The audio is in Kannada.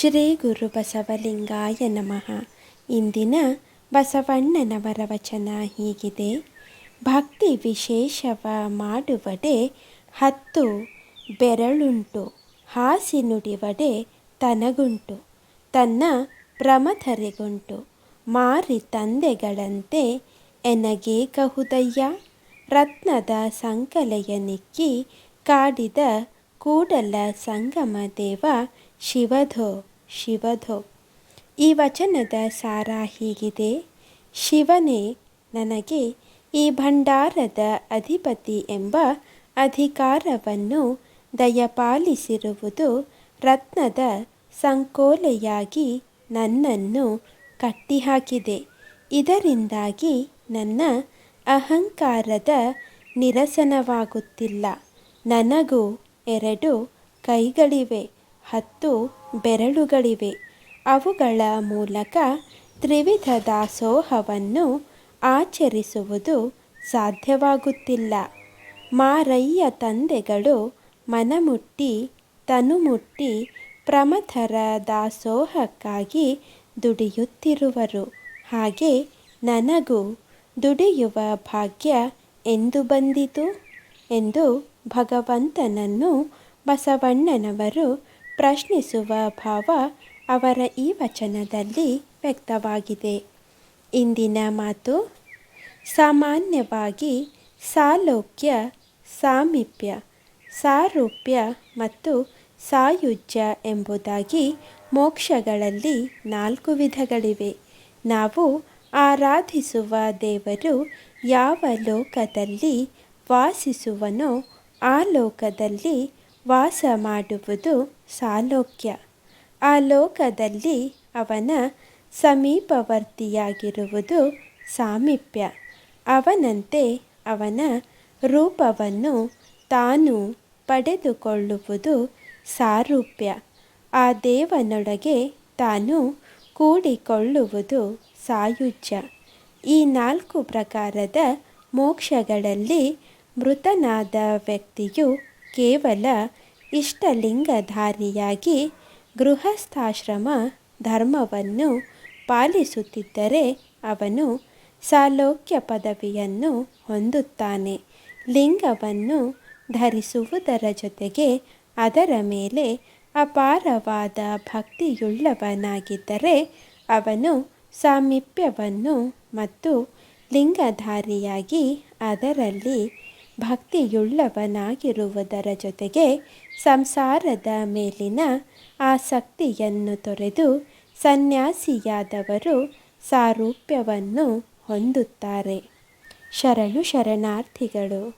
ಶ್ರೀ ಗುರು ಬಸವಲಿಂಗಾಯ ನಮಃ. ಇಂದಿನ ಬಸವಣ್ಣನವರ ವಚನ ಹೀಗಿದೆ. ಭಕ್ತಿ ವಿಶೇಷವ ಮಾಡುವಡೆ ಹತ್ತು, ಬೆರಳುಂಟು, ಹಾಸಿ ನುಡಿವಡೆ ತನಗುಂಟು, ತನ್ನ ಪ್ರಮಥರೆಗುಂಟು, ಮಾರಿ ತಂದೆಗಳಂತೆ ಎನಗೆ ಕಹುದಯ್ಯ, ರತ್ನದ ಸಂಕಲೆಯ ನಿಕ್ಕಿ ಕಾಡಿದ ಕೂಡಲ ಸಂಗಮ ದೇವ ಶಿವಧೋ ಶಿವಧೋ. ಈ ವಚನದ ಸಾರ ಹೀಗಿದೆ. ಶಿವನೇ, ನನಗೆ ಈ ಭಂಡಾರದ ಅಧಿಪತಿ ಎಂಬ ಅಧಿಕಾರವನ್ನು ದಯಪಾಲಿಸಿರುವುದು ರತ್ನದ ಸಂಕೋಲೆಯಾಗಿ ನನ್ನನ್ನು ಕಟ್ಟಿಹಾಕಿದೆ. ಇದರಿಂದಾಗಿ ನನ್ನ ಅಹಂಕಾರದ ನಿರಸನವಾಗುತ್ತಿಲ್ಲ. ನನಗೂ ಎರಡು ಕೈಗಳಿವೆ. ಹತ್ತು ಬೆರಳುಗಳಿವೆ. ಅವುಗಳ ಮೂಲಕ ತ್ರಿವಿಧ ದಾಸೋಹವನ್ನು ಆಚರಿಸುವುದು ಸಾಧ್ಯವಾಗುತ್ತಿಲ್ಲ. ಮಾರಯ್ಯ ತಂದೆಗಳು ಮನಮುಟ್ಟಿ, ತನುಮುಟ್ಟಿ ಪ್ರಮಥರ ದಾಸೋಹಕ್ಕಾಗಿ ದುಡಿಯುತ್ತಿರುವರು. ಹಾಗೆ ನನಗೂ ದುಡಿಯುವ ಭಾಗ್ಯ ಎಂದು ಬಂದಿತು ಎಂದು ಭಗವಂತನನ್ನು ಬಸವಣ್ಣನವರು ಪ್ರಶ್ನಿಸುವ ಭಾವ ಅವರ ಈ ವಚನದಲ್ಲಿ ವ್ಯಕ್ತವಾಗಿದೆ. ಇಂದಿನ ಮಾತು, ಸಾಮಾನ್ಯವಾಗಿ ಸಾಲೋಕ್ಯ, ಸಾಮೀಪ್ಯ, ಸಾರೂಪ್ಯ ಮತ್ತು ಸಾಯುಜ್ಯ ಎಂಬುದಾಗಿ ಮೋಕ್ಷಗಳಲ್ಲಿ ನಾಲ್ಕು ವಿಧಗಳಿವೆ. ನಾವು ಆರಾಧಿಸುವ ದೇವರು ಯಾವ ಲೋಕದಲ್ಲಿ ವಾಸಿಸುವನೋ ಆ ಲೋಕದಲ್ಲಿ ವಾಸ ಮಾಡುವುದು ಸಾಲೋಕ್ಯ. ಆ ಲೋಕದಲ್ಲಿ ಅವನ ಸಮೀಪವರ್ತಿಯಾಗಿರುವುದು ಸಾಮೀಪ್ಯ. ಅವನಂತೆ ಅವನ ರೂಪವನ್ನು ತಾನು ಪಡೆದುಕೊಳ್ಳುವುದು ಸಾರೂಪ್ಯ. ಆ ದೇವನೊಳಗೆ ತಾನು ಕೂಡಿಕೊಳ್ಳುವುದು ಸಾಯುಜ್ಯ. ಈ ನಾಲ್ಕು ಪ್ರಕಾರದ ಮೋಕ್ಷಗಳಲ್ಲಿ ಮೃತನಾದ ವ್ಯಕ್ತಿಯು ಕೇವಲ ಇಷ್ಟಲಿಂಗಧಾರಿಯಾಗಿ ಗೃಹಸ್ಥಾಶ್ರಮ ಧರ್ಮವನ್ನು ಪಾಲಿಸುತ್ತಿದ್ದರೆ ಅವನು ಸಾಲೋಕ್ಯ ಪದವಿಯನ್ನು ಹೊಂದುತ್ತಾನೆ. ಲಿಂಗವನ್ನು ಧರಿಸುವುದರ ಜೊತೆಗೆ ಅದರ ಮೇಲೆ ಅಪಾರವಾದ ಭಕ್ತಿಯುಳ್ಳವನಾಗಿದ್ದರೆ ಅವನು ಸಾಮೀಪ್ಯವನ್ನು ಮತ್ತು ಲಿಂಗಧಾರಿಯಾಗಿ ಅದರಲ್ಲಿ ಭಕ್ತಿಯುಳ್ಳವನಾಗಿರುವುದರ ಜೊತೆಗೆ ಸಂಸಾರದ ಮೇಲಿನ ಆಸಕ್ತಿಯನ್ನು ತೊರೆದು ಸನ್ಯಾಸಿಯಾದವರು ಸಾರೂಪ್ಯವನ್ನು ಹೊಂದುತ್ತಾರೆ. ಶರಣು ಶರಣಾರ್ಥಿಗಳು